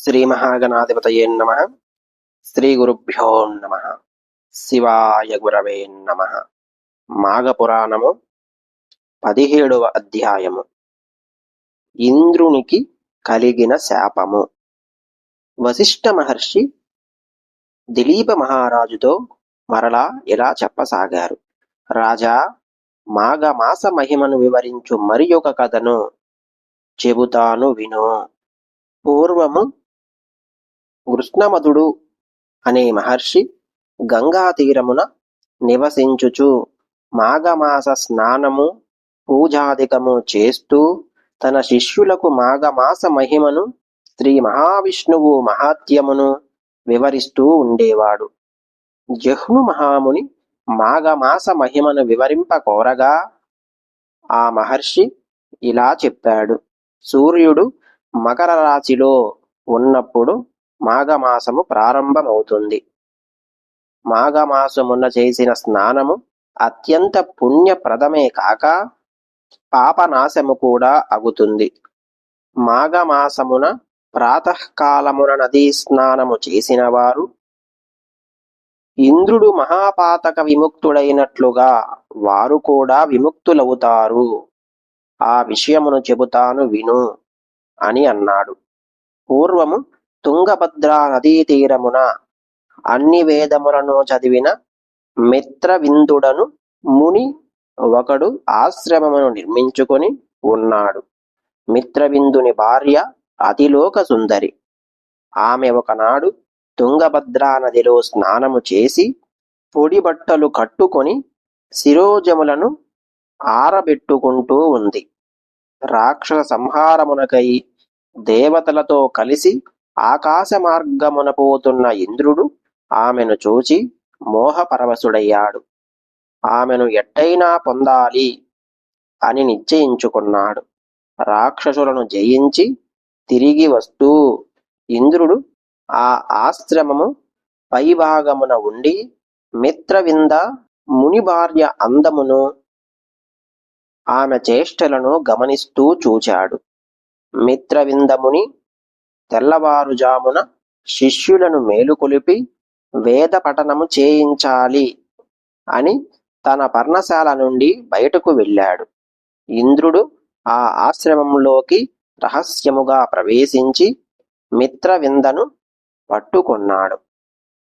శ్రీ మహాగణాధిపతయే నమ. శ్రీ గురుభ్యో నమ. శివాయ గురవే నమ. మాఘపురాణము పదిహేడవ అధ్యాయము. ఇంద్రునికి కలిగిన శాపము. వశిష్ఠ మహర్షి దిలీప మహారాజుతో మరలా ఇలా చెప్పసాగారు. రాజా మాఘమాస మహిమను వివరించు మరి ఒక కథను చెబుతాను విను. పూర్వము కృష్ణమధుడు అనే మహర్షి గంగా తీరమున నివసించుచు మాఘమాస స్నానము పూజాధికము చేస్తూ తన శిష్యులకు మాఘమాస మహిమను శ్రీ మహావిష్ణువు మహాత్యమును వివరిస్తూ ఉండేవాడు. జహ్ను మహాముని మాఘమాస మహిమను వివరింప కోరగా ఆ మహర్షి ఇలా చెప్పాడు. సూర్యుడు మకర రాశిలో ఉన్నప్పుడు మాఘమాసము ప్రారంభమవుతుంది. మాఘమాసమున చేసిన స్నానము అత్యంత పుణ్యప్రదమే కాక పాపనాశము కూడా అగుతుంది. మాఘమాసమున ప్రాతకాలమున నదీ స్నానము చేసిన వారు ఇంద్రుడు మహాపాతక విముక్తుడైనట్లుగా వారు కూడా విముక్తులవుతారు. ఆ విషయమును చెబుతాను విను అని అన్నాడు. పూర్వము తుంగభద్రా నదీ తీరమున అన్ని వేదములను చదివిన మిత్రవిందుడను ముని ఒకడు ఆశ్రమమును నిర్మించుకొని ఉన్నాడు. మిత్రవిందుని భార్య అతిలోక సుందరి ఆమె ఒకనాడు తుంగభద్రా నదిలో స్నానము చేసి పొడి బట్టలు కట్టుకొని శిరోజములను ఆరబెట్టుకుంటూ ఉంది. రాక్షస సంహారమునకై దేవతలతో కలిసి ఆకాశ మార్గమున పోతున్న ఇంద్రుడు ఆమెను చూచి మోహపరవశుడయ్యాడు. ఆమెను ఎట్టయినా పొందాలి అని నిశ్చయించుకున్నాడు. రాక్షసులను జయించి తిరిగి వస్తూ ఇంద్రుడు ఆ ఆశ్రమము పైభాగమున ఉండి మిత్రవింద ముని భార్య అందమును ఆమె చేష్టలను గమనిస్తూ చూచాడు. మిత్రవిందముని తెల్లవారుజామున శిష్యులను మేలుకొలిపి వేద పఠనము చేయించాలి అని తన పర్ణశాల నుండి బయటకు వెళ్ళాడు. ఇంద్రుడు ఆ ఆశ్రమంలోకి రహస్యముగా ప్రవేశించి మిత్రవిందను పట్టుకొన్నాడు.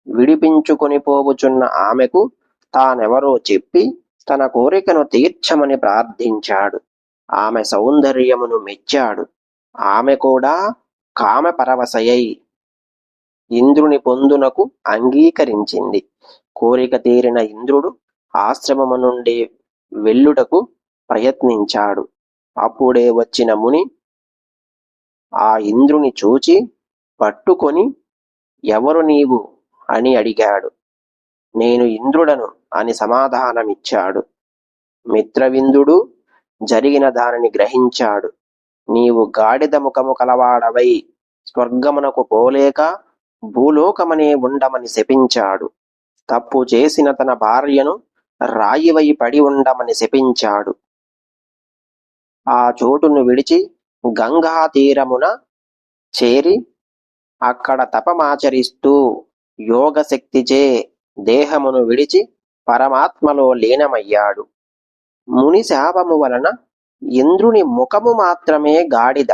విడిపించుకొని పోవుచున్న ఆమెకు తానెవరో చెప్పి తన కోరికను తీర్చమని ప్రార్థించాడు. ఆమె సౌందర్యమును మెచ్చాడు. ఆమె కూడా కామ పరవశయై ఇంద్రుని పొందునకు అంగీకరించింది. కోరిక తీరిన ఇంద్రుడు ఆశ్రమము నుండి వెళ్ళుటకు ప్రయత్నించాడు. అప్పుడే వచ్చిన ముని ఆ ఇంద్రుని చూచి పట్టుకొని ఎవరు నీవు? అని అడిగాడు. నేను ఇంద్రుడను అని సమాధానమిచ్చాడు. మిత్రవిందుడు జరిగిన దానిని గ్రహించాడు. నీవు గాడిద ముఖము కలవాడవై స్వర్గమునకు పోలేక భూలోకమనే ఉండమని శపించాడు. తప్పు చేసిన తన భార్యను రాయివై పడి ఉండమని శపించాడు. ఆ చోటును విడిచి గంగా తీరమున చేరి అక్కడ తపమాచరిస్తూ యోగశక్తిచే దేహమును విడిచి పరమాత్మలో లీనమయ్యాడు. ముని శాపము వలన ఇంద్రుని ముఖము మాత్రమే గాడిద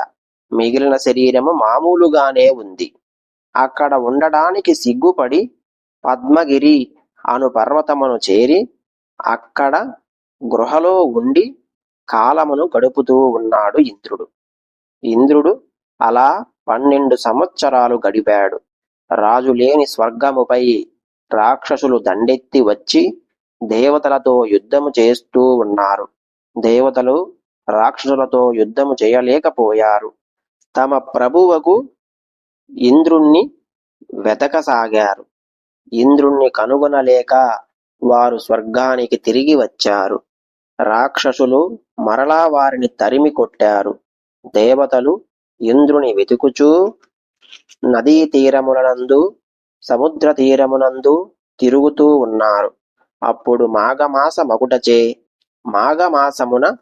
మిగిలిన శరీరము మామూలుగానే ఉంది. అక్కడ ఉండడానికి సిగ్గుపడి పద్మగిరి అను పర్వతమును చేరి అక్కడ గృహలో ఉండి కాలమును గడుపుతూ ఉన్నాడు ఇంద్రుడు. ఇంద్రుడు అలా పన్నెండు సంవత్సరాలు గడిపాడు. రాజు లేని స్వర్గముపై రాక్షసులు దండెత్తి వచ్చి దేవతలతో యుద్ధము చేస్తూ ఉన్నారు. దేవతలు రాక్షసులతో యుద్ధము చేయలేకపోయారు. తమ ప్రభువకు ఇంద్రుణ్ణి వెతకసాగారు. ఇంద్రుణ్ణి కనుగొనలేక వారు స్వర్గానికి తిరిగి వచ్చారు. రాక్షసులు మరలా వారిని తరిమి కొట్టారు. దేవతలు ఇంద్రుని వెతుకుచూ నదీ తీరములనందు సముద్ర తీరమునందు తిరుగుతూ ఉన్నారు. అప్పుడు మాఘమాస మగుటచే మాఘమాసమున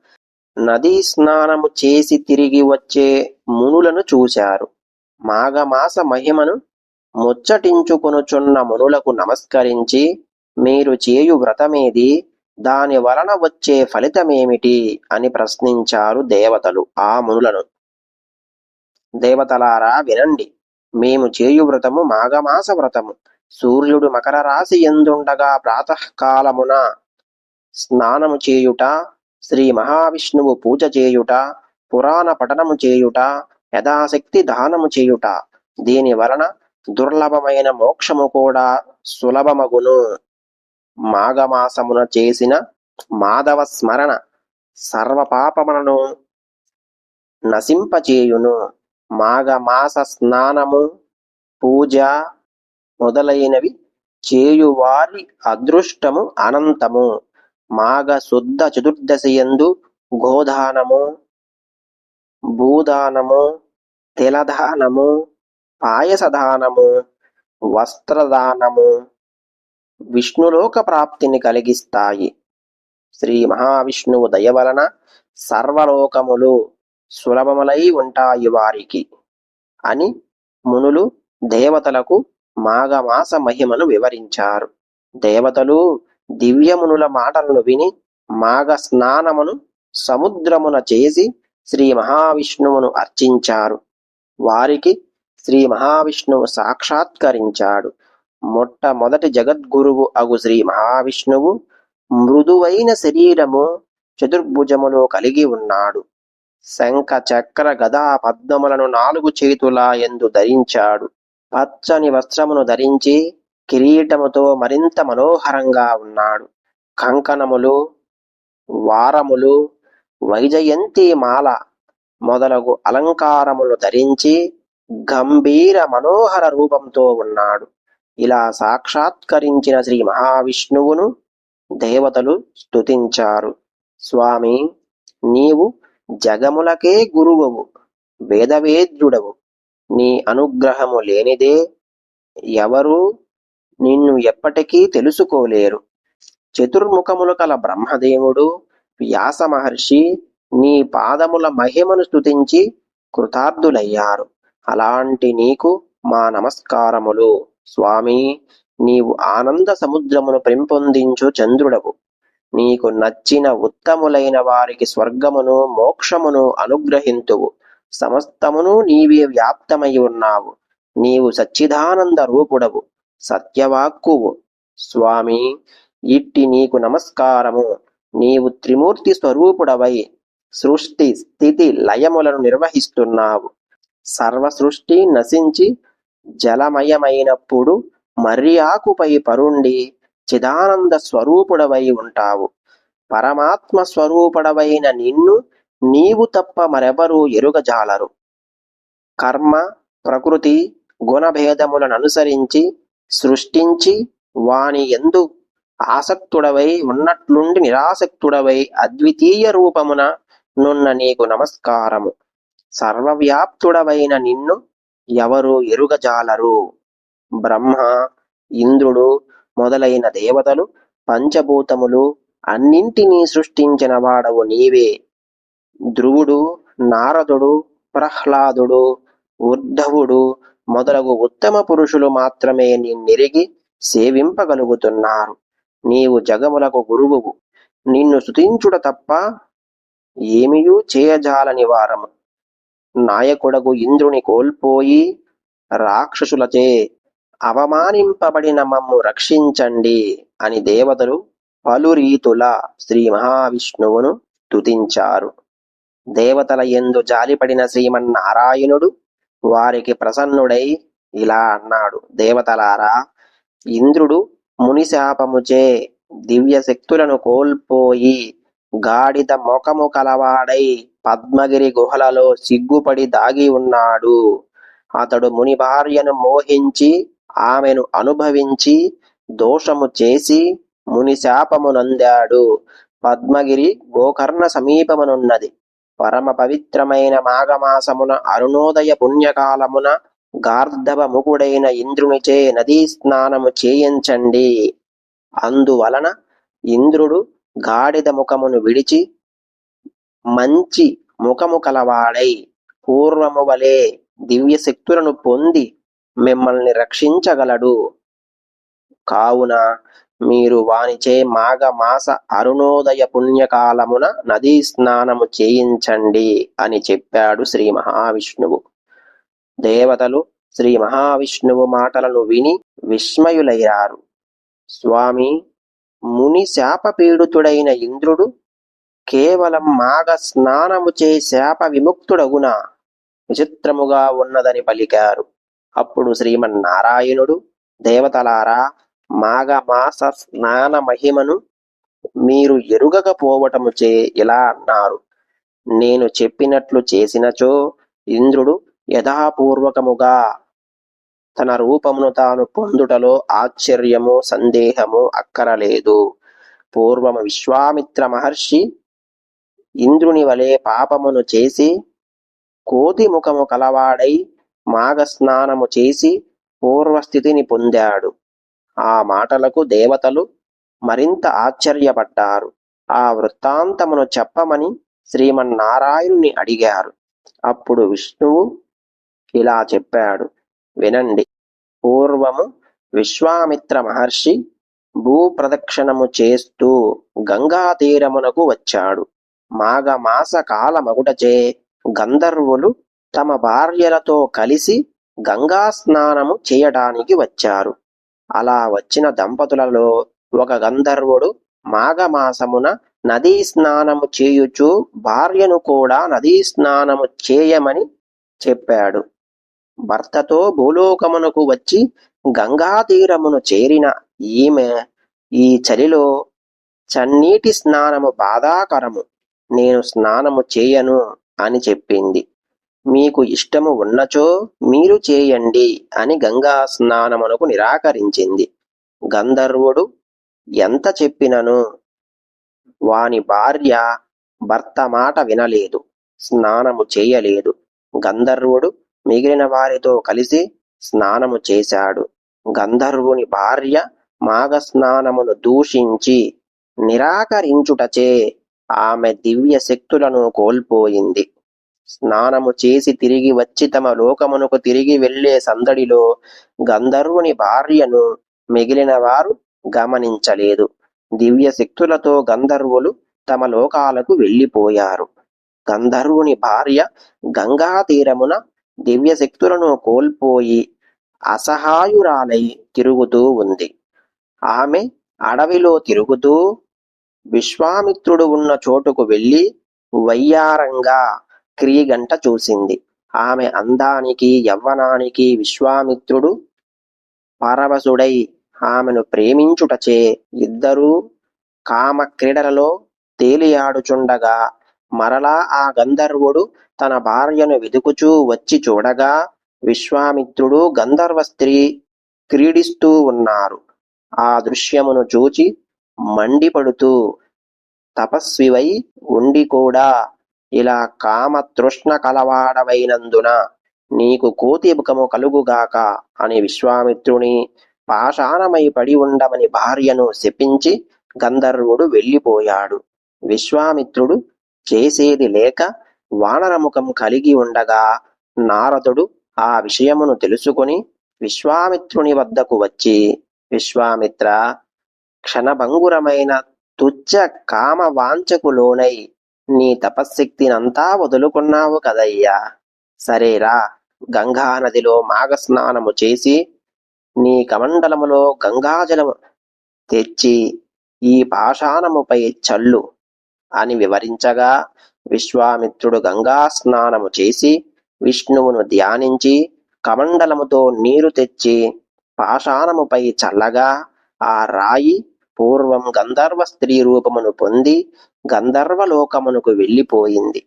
నదీ స్నానము చేసి తిరిగి వచ్చే మునులను చూశారు. మాఘమాస మహిమను ముచ్చటించుకొనుచున్న మునులకు నమస్కరించి మీరు చేయు వ్రతమేది? దాని వలన వచ్చే ఫలితమేమిటి అని ప్రశ్నించారు దేవతలు ఆ మునులను. దేవతలారా వినండి. మేము చేయు వ్రతము మాఘమాస వ్రతము. సూర్యుడు మకర రాశి ఎందుండగా ప్రాతకాలమున స్నానము చేయుట శ్రీ మహావిష్ణువు పూజ చేయుట పురాణ పఠనము చేయుట యథాశక్తి దానము చేయుట. దీని వలన దుర్లభమైన మోక్షము కూడా సులభమగును. మాఘమాసమున చేసిన మాధవ స్మరణ సర్వపాపములను నశింపచేయును. మాఘమాస స్నానము పూజ మొదలైనవి చేయువారి అదృష్టము అనంతము. మాఘ శుద్ధ చతుర్దశి యందు గోదానము భూదానము తిలదానము పాయసదానము వస్త్రదానము విష్ణులోక ప్రాప్తిని కలిగిస్తాయి. శ్రీ మహావిష్ణువు దయ వలన సర్వలోకములు సులభములై ఉంటాయి వారికి అని మునులు దేవతలకు మాఘమాస మహిమను వివరించారు. దేవతలు దివ్యమునుల మాటలను విని మాఘ స్నానమును సముద్రమున చేసి శ్రీ మహావిష్ణువును అర్చించారు. వారికి శ్రీ మహావిష్ణువు సాక్షాత్కరించాడు. మొట్టమొదటి జగద్గురువు అగు శ్రీ మహావిష్ణువు మృదువైన శరీరము చతుర్భుజములో కలిగి ఉన్నాడు. శంఖ చక్ర గదా పద్మములను నాలుగు చేతుల ఎందు ధరించాడు. పచ్చని వస్త్రమును ధరించి కిరీటముతో మరింత మనోహరంగా ఉన్నాడు. కంకణములు వారములు వైజయంతి మాల మొదలగు అలంకారములు ధరించి గంభీర మనోహర రూపంతో ఉన్నాడు. ఇలా సాక్షాత్కరించిన శ్రీ మహావిష్ణువును దేవతలు స్తుతించారు. స్వామి నీవు జగములకే గురువవు వేదవేద్యుడవు. నీ అనుగ్రహము లేనిదే ఎవరు నిన్ను ఎప్పటికీ తెలుసుకోలేరు. చతుర్ముఖములు కల బ్రహ్మదేవుడు వ్యాస మహర్షి నీ పాదముల మహిమను స్తుతించి కృతార్థులయ్యారు. అలాంటి నీకు మా నమస్కారములు. స్వామి నీవు ఆనంద సముద్రమును పెంపొందించు చంద్రుడవు. నీకు నచ్చిన ఉత్తములైన వారికి స్వర్గమును మోక్షమును అనుగ్రహింతువు. సమస్తమును నీవే వ్యాప్తమై ఉన్నావు. నీవు సచ్చిదానంద రూపుడవు. సత్యవాక్కువు. స్వామి ఇట్టి నీకు నమస్కారము. నీవు త్రిమూర్తి స్వరూపుడవై సృష్టి స్థితి లయములను నిర్వహిస్తున్నావు. సర్వ సృష్టి నశించి జలమయమైనప్పుడు మర్రి ఆకుపై పరుండి చిదానంద స్వరూపుడవై ఉంటావు. పరమాత్మ స్వరూపుడవైన నిన్ను నీవు తప్ప మరెవరూ ఎరుగజాలరు. కర్మ ప్రకృతి గుణభేదములను అనుసరించి సృష్టించి వాని ఎందు ఆసక్తుడవై ఉన్నట్లుండి నిరాసక్తుడవై అద్వితీయ రూపమున నున్న నీకు నమస్కారము. సర్వవ్యాప్తుడవైన నిన్ను ఎవరు ఎరుగజాలరు? బ్రహ్మ ఇంద్రుడు మొదలైన దేవతలు పంచభూతములు అన్నింటినీ సృష్టించిన వాడవు నీవే. ధ్రువుడు నారదుడు ప్రహ్లాదుడు ఉద్ధవుడు మొదలగు ఉత్తమ పురుషులు మాత్రమే నిన్నెరిగి సేవింపగలుగుతున్నారు. నీవు జగములకు గురువువు. నిన్ను స్తుతించుట తప్ప ఏమియూ చేయజాలని వారము. నాయకుడగు ఇంద్రుని కోల్పోయి రాక్షసులచే అవమానింపబడిన మమ్ము రక్షించండి అని దేవతలు పలు రీతుల శ్రీ మహావిష్ణువును స్తుతించారు. దేవతల ఎందు జాలిపడిన శ్రీమన్నారాయణుడు వారికి ప్రసన్నుడై ఇలా అన్నాడు. దేవతలారా ఇంద్రుడు మునిశాపముచే దివ్య శక్తులను కోల్పోయి గాడిద మొఖము కలవాడై పద్మగిరి గుహలలో సిగ్గుపడి దాగి ఉన్నాడు. అతడు ముని భార్యను మోహించి ఆమెను అనుభవించి దోషము చేసి ముని శాపమునందాడు పద్మగిరి గోకర్ణ సమీపమునున్నది. పరమ పవిత్రమైన మాఘమాసమున అరుణోదయ పుణ్యకాలమున గార్ధవ ముకుడైన ఇంద్రునిచే నదీ స్నానము చేయించండి. అందువలన ఇంద్రుడు గాడిద ముఖమును విడిచి మంచి ముఖము కలవాడై పూర్వము వలె దివ్య శక్తులను పొంది మిమ్మల్ని రక్షించగలడు. కావున మీరు వానిచే మాఘ మాస అరుణోదయ పుణ్యకాలమున నదీ స్నానము చేయించండి అని చెప్పాడు శ్రీ మహావిష్ణువు. దేవతలు శ్రీ మహావిష్ణువు మాటలను విని విస్మయులయ్యారు స్వామి ముని శాపపీడితుడైన ఇంద్రుడు కేవలం మాఘ స్నానము చే శాప విముక్తుడగున? విచిత్రముగా ఉన్నదని పలికారు. అప్పుడు శ్రీమన్నారాయణుడు దేవతలారా మాఘమాస స్నాన మహిమను మీరు ఎరుగకపోవటముచే ఇలా అన్నారు. నేను చెప్పినట్లు చేసినచో ఇంద్రుడు యథాపూర్వకముగా తన రూపమును తాను పొందుటలో ఆశ్చర్యము సందేహము అక్కరలేదు. పూర్వము విశ్వామిత్ర మహర్షి ఇంద్రుని వలె పాపమును చేసి కోతి ముఖము కలవాడై మాఘస్నానము చేసి పూర్వస్థితిని పొందాడు. ఆ మాటలకు దేవతలు మరింత ఆశ్చర్యపడ్డారు. ఆ వృత్తాంతమును చెప్పమని శ్రీమన్నారాయణుని అడిగారు. అప్పుడు విష్ణువు ఇలా చెప్పాడు. వినండి. పూర్వము విశ్వామిత్ర మహర్షి భూప్రదక్షిణము చేస్తూ గంగా తీరమునకు వచ్చాడు. మాఘమాస కాలమగుటచే గంధర్వులు తమ భార్యలతో కలిసి గంగా స్నానము చేయడానికి వచ్చారు. అలా వచ్చిన దంపతులలో ఒక గంధర్వుడు మాఘమాసమున నదీ స్నానము చేయుచు భార్యను కూడా నదీ స్నానము చేయమని చెప్పాడు. భర్తతో భూలోకమునకు వచ్చి గంగా తీరమును చేరిన ఈమె ఈ చలిలో చన్నీటి స్నానము బాధాకరము. నేను స్నానము చేయను అని చెప్పింది. మీకు ఇష్టము ఉన్నచో మీరు చేయండి అని గంగా స్నానమునకు నిరాకరించింది. గంధర్వుడు ఎంత చెప్పినను? వాని భార్య భర్త మాట వినలేదు స్నానము చేయలేదు. గంధర్వుడు మిగిలిన వారితో కలిసి స్నానము చేశాడు. గంధర్వుని భార్య మాఘ స్నానమును దూషించి నిరాకరించుటచే ఆమె దివ్య శక్తులను కోల్పోయింది. స్నానము చేసి తిరిగి వచ్చి తమ లోకమునకు తిరిగి వెళ్ళే సందడిలో గంధర్వుని భార్యను మిగిలిన వారు గమనించలేదు. దివ్య శక్తులతో గంధర్వులు తమ లోకాలకు వెళ్ళిపోయారు. గంధర్వుని భార్య గంగా తీరమున దివ్య శక్తులను కోల్పోయి అసహాయురాలై తిరుగుతూ ఉంది. ఆమె అడవిలో తిరుగుతూ విశ్వామిత్రుడు ఉన్న చోటుకు వెళ్ళి వయ్యారంగా క్రీగంట చూసింది. ఆమె అందానికి యవ్వనానికి విశ్వామిత్రుడు పరవశుడై ఆమెను ప్రేమించుటచే ఇద్దరూ కామ క్రీడలలో తేలియాడుచుండగా మరలా ఆ గంధర్వుడు తన భార్యను వెతుకుచూ వచ్చి చూడగా విశ్వామిత్రుడు గంధర్వ స్త్రీ క్రీడిస్తూ ఉన్నారు. ఆ దృశ్యమును చూచి మండిపడుతూ తపస్వివై ఉండి కూడా ఇలా కామ తృష్ణ కలవాడవైనందున నీకు కోతి ముఖము కలుగుగాక అని విశ్వామిత్రుని పాషాణమై పడి ఉండమని భార్యను శపించి గంధర్వుడు వెళ్ళిపోయాడు. విశ్వామిత్రుడు చేసేది లేక వానరముఖం కలిగి ఉండగా నారదుడు ఆ విషయమును తెలుసుకుని విశ్వామిత్రుని వద్దకు వచ్చి విశ్వామిత్ర క్షణభంగురమైన తుచ్చ కామ వాంఛకు లోనై నీ తపశ్శక్తినంతా వదులుకున్నావు కదయ్యా. సరేరా. గంగా నదిలో మాఘస్నానము చేసి నీ కమండలములో గంగాజలము తెచ్చి ఈ పాషాణముపై చల్లు అని వివరించగా విశ్వామిత్రుడు గంగా స్నానము చేసి విష్ణువును ధ్యానించి కమండలముతో నీరు తెచ్చి పాషాణముపై చల్లగా ఆ రాయి పూర్వం గంధర్వ స్త్రీ రూపమును పొంది గంధర్వలోకమునకు వెళ్ళిపోయింది.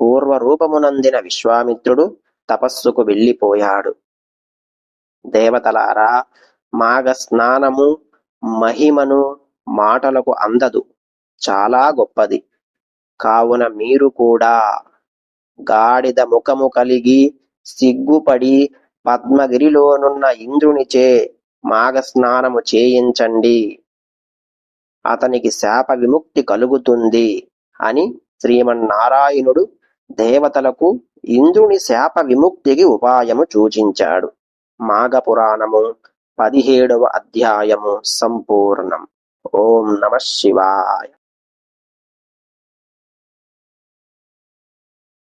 పూర్వ రూపమునందిన విశ్వామిత్రుడు తపస్సుకు వెళ్ళిపోయాడు. దేవతలారా మాఘ స్నానము మహిమను మాటలకు అందదు. చాలా గొప్పది. కావున మీరు కూడా గాడిద ముఖము కలిగి సిగ్గుపడి పద్మగిరిలోనున్న ఇంద్రునిచే మాఘ స్నానము చేయించండి. అతనికి శాప విముక్తి కలుగుతుంది అని శ్రీమన్నారాయణుడు దేవతలకు ఇంద్రుని శాప విముక్తికి ఉపాయము సూచించాడు. మాఘపురాణము పదిహేడవ అధ్యాయము సంపూర్ణం. ఓం నమ శివాయ.